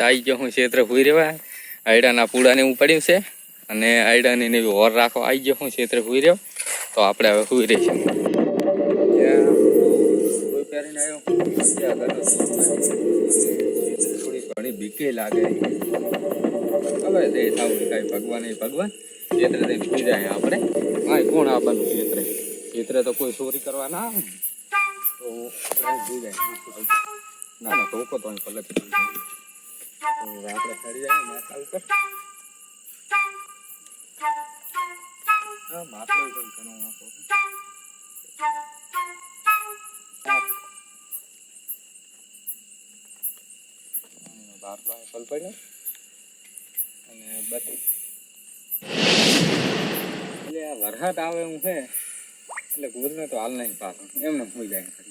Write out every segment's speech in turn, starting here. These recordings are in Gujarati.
આવી ગયો હું ક્ષેત્ર ભૂઈ રહેવા આયડાના પૂડાને એવું પડ્યું છે. અને આયડાની ને એવી હોર રાખો આવી ગયો હું ક્ષેત્ર ભૂઈ રહ્યો તો આપણે હવે ભૂઈ રહી છે થોડી ઘણી લાગે. હવે કાંઈ ભગવાન ભગવાન. સુઈ જાય આપણે. કાંઈ કોણ આવવાનું ક્ષેત્ર? ક્ષેત્ર તો કોઈ ચોરી કરવા ના આવે તો ના ના તો તો તો આપણે ખરી જાય માથા ઉપર હા માટલો પણ ઘણો મોટો બાટલો અહીં પલ પડ્યો અને બધી એટલે આ વરસાદ આવે એવું છે એટલે ગુરને હાલ નહીં પાછો એમને હું જાય ખરી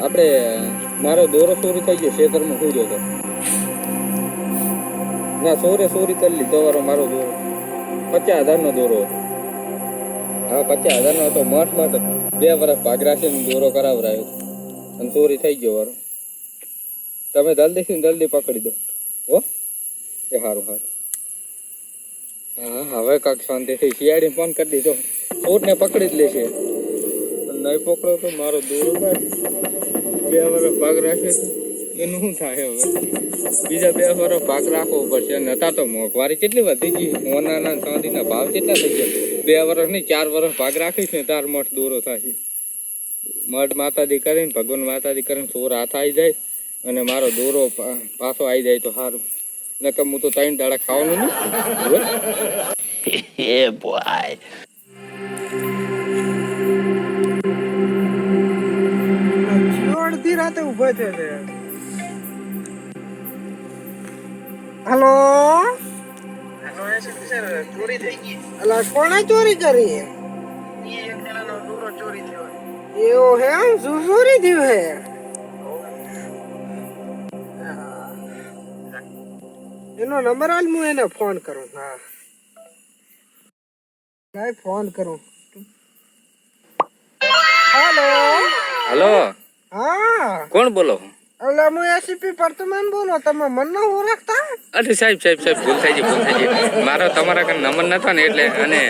આપણે, મારો દોરો ચોરી થઈ ગયો શેતરમાં સુઈ ગયો હતો ના સોરે ચોરી કરી લીધો વારો મારો દોરો. પચાસ હજારનો દોરો હા, પચાસ હજારનો હતો, મઠ મઠ. બે વર્ષ ભાગ રાખીને દોરો કરાવરાયો અને ચોરી થઈ ગયો વારો. તમે જલ્દીથી જલ્દી પકડી દો. હો? એ સારું સારું હા, હવે કાંક શાંતિથી શિયાળી ફોન કરી દીધો. ચોરને પકડી જ લેશે. નહીં પકડો તો મારો દોરો થાય બે વર્ષ ભાગ રાખે એનું શું થાય હવે? બીજા બે વર્ષ ભાગ રાખવો પડશે. અને હતા તો મોંઘવારી કેટલી વધી ગઈ? સોનાના, ચાંદીના ભાવ કેટલા થઈ ગયા? બે વર્ષ નહીં, ચાર વર્ષ ભાગ રાખીશ ને તાર મઠ દોરો થશે મઠ માતાજી કરીને ભગવાન માતાજી કરીને ચોર હાથ આવી જાય. અને મારો દોરો પાછો આવી જાય તો સારું નકર હું તો ત્રણ દાડા ખાવાનું નહીં. અડધી રાતે ઊભો છે તે. હલો? અલા કોણે ચોરી કરી? એવો હે ચોરી થયું હે? એનો નંબર આલ હું એને ફોન કરું. હા. લાય ફોન કરું. હેલો? હલો? હા. કોણ બોલો? અલા હું એસીપી વર્તમાન બોલો તમે મન ન ઓળખતા અરે સાહેબ સાહેબ સાહેબ ભૂલ થઈ ગઈ ભૂલ થઈ ગઈ. મારો તમારા કન નંબર નતો ને એટલે અને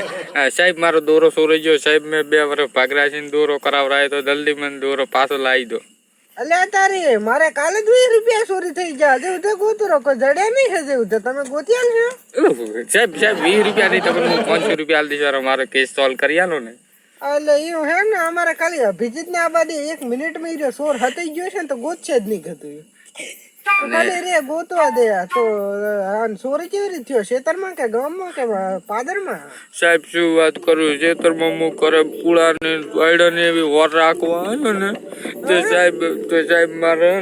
સાહેબ મારો દોરો સોરાઈ ગયો. સાહેબ મેં બે વર્ષ ભાગરા છે દોરો કરાવરાયો તો જલ્દી મને દોરો પાછો લાવી દો. એટલે તારી મારે કાલે વીસ રૂપિયા ચોરી થઈ ગયા. જે ઉધે ગોતરો કોઈ જડે નહીં હે જેવું તે તમે ગોતી આલશો સાહેબ સાહેબ વીસ રૂપિયા નહીં તમને હું પાંચસો રૂપિયા આલ દઈશ. મારો કેસ સોલ્વ કરી આલો ને. એટલે એવું હે ને, અમારે ખાલી અભિજીત ને આ બાદ એક મિનિટમાં ઈ રહ્યો હતાઈ ગયો છે ને, તો ગોતશે જ નહીં ગતું ખાલી રે ગોતવા દે તો ચોરી કેવી રીતે થયો? ખેતરમાં કે ગામમાં કે પાદરમાં? સાહેબ શું વાત કરું? ખેતરમાં હું કરે પૂળા ને વાયડા ને એવી વર રાખવા આવ્યો ને તે સાહેબ તે સાહેબ મારે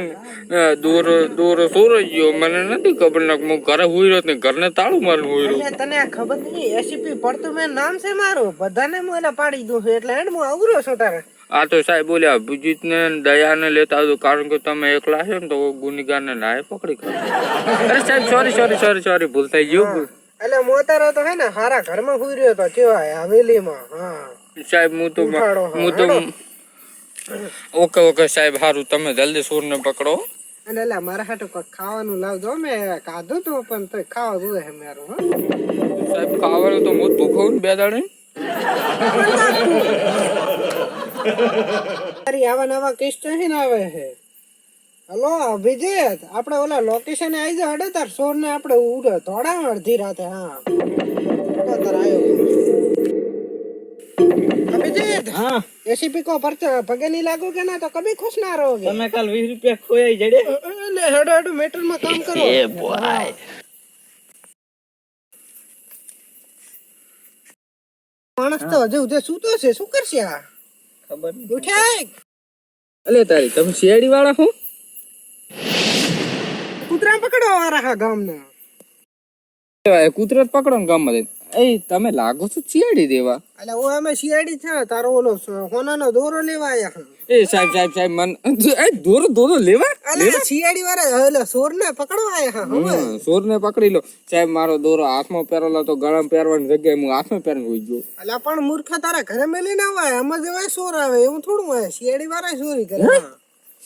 દોરો દોરો સોરાઈ ગયો. મને નથી ખબર ના હું ઘરે હુઈ રહ્યો ને ઘરને તાળું મારું હુઈ રહ્યો તને ખબર નહીં? એસીપી પડતું મેં નામ છે મારું. બધાને હું એને પાડી દઉં છું. એટલે હેડ હું અવરો છું તારે. આ તો સાહેબ બોલ્યા અભિજીત ને દયાને લેતા આવજો કારણ કે તમે એકલા છો ને તો ગુનેગાર ને લાય પકડી કાઢો અરે સાહેબ સોરી સોરી સોરી સોરી ભૂલ થઈ ગયું એટલે મોતારો તો હે ને હારા ઘરમાં હુઈ રહ્યો તો કેવાય હવેલીમાં હા. સાહેબ હું તો હું તો ઓકે ઓકે સાહેબ સારું તમે જલ્દી સૂર ને પકડો. અને એટલે મારા હાટુ કંઈક ખાવાનું લાવજો મેં ખાધું તું પણ તો ખાવા જોઈએ હે મારું હા. સાહેબ ખાવાનું તો હું દુખાવું ને બે દાડે. તારી આવા નવા હે આવે છે હલો અભિજીત આપણે ઓલા લોકેશન આવી જાય તાર સોર ને આપણે ઉડે. થોડા અડધી રાતે હા. તાર આયો. અભિજીત હા. એસીપી કો પર પગે નહીં લાગુ કે ના? તો કભી ખુશ ના રહોગે તમે કાલ વીસ રૂપિયા ખોઈ જડે. એટલે હેડો હેડો મેટરમાં કામ કરો. માણસ તો હજુ ઉધે સૂતો છે. શું કરશે આ? ખબર. અલે તારી તમે શિયાળી વાળા હું કૂતરા પકડવા વાળા હા કહેવાય કૂતરા પકડો ને ગામમાં જઈને. એ તમે લાગો છો શિયાળી દેવા એટલે ઓ અમે શિયાળી છે તારો ઓલો હોનાનો દોરો લેવા આયા. એ સાહેબ સાહેબ સાહેબ મન એ દોરો દોરો લેવા અલે શિયાળી વાળા એટલે સોર ને પકડવા આયા હા સોરને સોર ને પકડી લો. સાહેબ મારો દોરો હાથમાં પહેરેલો તો ગળામાં પહેરવાની જગ્યાએ હું હાથમાં પહેરીને હોઈ ગયો. અલા પણ મૂર્ખા તારા ઘરે મેલીને આવે આમાં જેવાય સોર આવે એવું થોડું હોય? શિયાળી વાળા ચોરી કરે.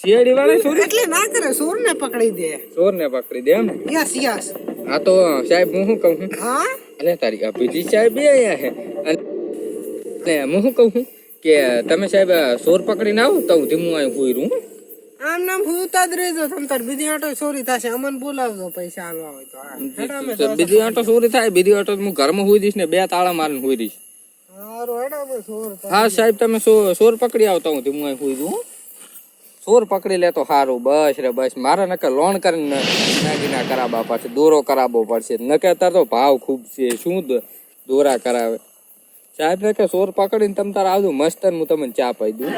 શિયાળી વાળા સોર એટલે ના કરે સોર ને પકડી દે. સોર ને પકડી દે એમ ને? Yes yes. હા તો સાહેબ હું શું કહું? હા? અલે તારી બીજી સાહેબ બે આયા હે. અને હું શું કહું? કે તમે સાહેબ સોર પકડીને આવો તો હું ધીમું અહીં કોઈ રૂમ. આમ નામ ભૂતા જ રહેજો. તમ તાર બીજી આટો ચોરી થશે. અમને બોલાવજો પૈસા આલવા હોય તો. બીજી આંટો ચોરી થાય બીજી આંટો હું ઘરમાં હોઈ દઈશ ને બે તાળા મારીને હોઈ દઈશ હારું હેડો સોર હા સાહેબ તમે સોર પકડી આવતા હું ધીમું અહીં હોઈ દઉં સોર પકડી લે તો સારું બસ રે બસ. મારે નકર લોન કરીને નાગીના કરાવવા પડશે દોરો કરાવવો પડશે. નકે અત્યારે તો ભાવ ખૂબ છે. શું દોરા કરાવે? સાહેબ ને કે સોર પકડીને તમે તારે આવજો મસ્ત હું તમને ચા પાઈ દઉં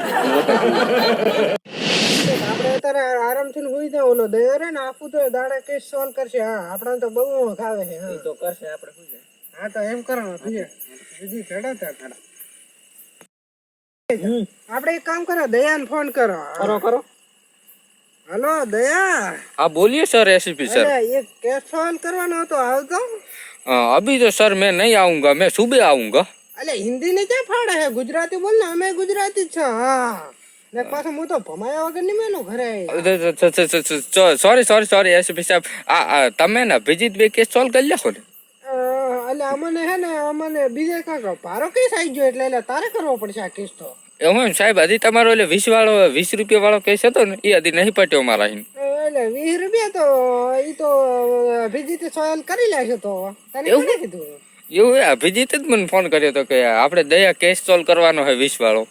આપણે અત્યારે આરામથી હોઈ જાવ ઓલો દયો રે ને આપું તો દાડા કેસ સોલ્વ કરશે હા આપણે તો બહુ ખાવે છે હા તો કરશે આપણે શું છે હા તો એમ કરવાનું બીજે બીજી ચડાતા ચડા આપણે એક કામ કરો દયાને ફોન કરો કરો કરો હલો દયા હા બોલીએ સર એસીપી સર અરે એક કેસ સોલ્વ કરવાનો હતો આવતો અભી તો સર मैं नहीं आऊंगा मैं सुबह आऊंगा અલે હિન્દી ને ક્યાં ફાડે હે? ગુજરાતી બોલ ને અમે ગુજરાતી છે હા. ને પાછો હું તો ભમાયા વગર નહીં મેલું ઘરે. સોરી સોરી સોરી એસીપી સાહેબ. આ તમે ને અભિજીત બે કેસ સોલ્વ કરી લેશો ને? એટલે અમને હે ને અમને બીજે કાંક ભારો કેસ આવી ગયો એટલે એટલે તારે કરવો પડશે આ કેસ તો. એવું સાહેબ હજી તમારો એટલે વીસ વાળો વીસ રૂપિયા વાળો કેસ હતો ને એ હજી નહીં પટ્યો મારા એટલે વીસ રૂપિયા તો એ તો અભિજીત સોયલ કરી લેશે તો. તને કીધું? એવું અભિજીત જ મને ફોન કર્યો હતો કે આપણે દયા કેસ સોલ્વ કરવાનો હોય વીસ વાળો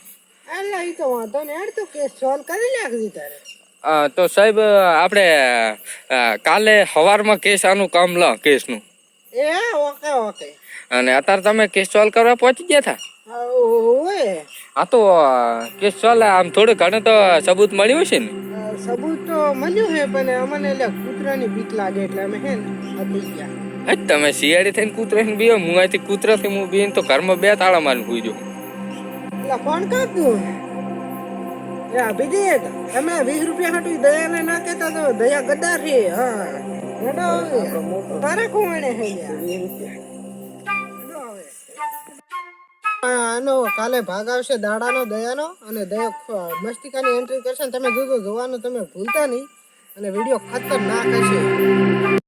એટલે તો વાંધો ને હેડ તો કેસ સોલ્વ કરી નાખજી તારે. તો સાહેબ આપણે કાલે સવારમાં કેસ આનું કામ લ કેસનું એ ઓકે ઓકે. અને અત્યારે તમે કેસ સોલ્વ કરવા પહોંચી ગયા હતા હા, તો કેસ સોલ્વ આમ થોડું ઘણું તો સબૂત મળ્યું છે ને? સબૂત તો મળ્યું હે પણ અમને એટલે કૂતરાની બીક લાગે એટલે અમે હે ને ગયા. હજ તમે શિયાળી થઈને કૂતરાને બીઓ, હું અહીંથી કૂતરાથી હું બીન, તો ઘરમાં બે તાળા મારીને હુઈ જાઉં. એટલે કોણ કર તું એ અભિજીત તમે વીસ રૂપિયા હાટું દયાને ના કહેતા તો દયા ગદ્દાર છે. હા. આનો કાલે ભાગ આવશે દાડાનો, દયાનો, અને દયા મસ્તિકાની એન્ટ્રી કરશે ને તમે જોજો જોવાનું તમે ભૂલતા નહીં. અને વીડિયો ખતરનાક હશે.